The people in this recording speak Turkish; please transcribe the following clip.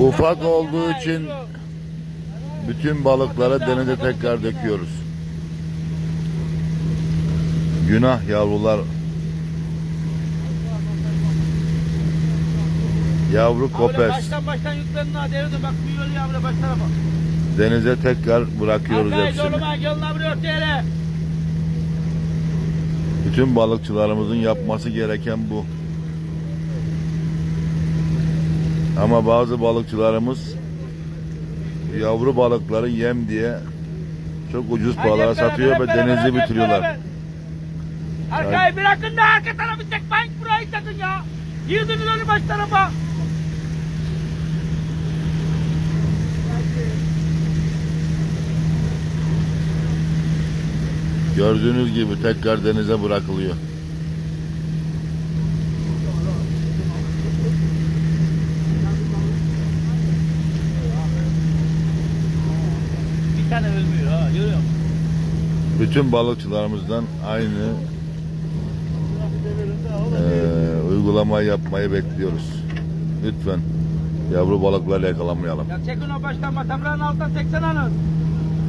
Ufak olduğu için bütün balıkları denize tekrar döküyoruz. Günah yavrular. Yavru kopes. Baştan baştan yüklenine devirdi bak yol yavru baş tarafa. Denize tekrar bırakıyoruz Arkadaş hepsini. yoluma yoluna vuruyor. Bütün balıkçılarımızın yapması gereken bu. Ama bazı balıkçılarımız yavru balıkları yem diye çok ucuz balığa satıyor ve denizi bitiriyorlar. Arkayı bırakın da arka tarafı çekmeyin burayı takın ya. Girdiniz önü baş tarafa. Gördüğünüz gibi tekrar denize bırakılıyor. Tane ölmüyor ha görüyor musun? Bütün balıkçılarımızdan aynı eee uygulamayı yapmayı bekliyoruz. Lütfen yavru balıklarla yakalamayalım. Ya çekin o baştan batakrağın altından çeksene onu.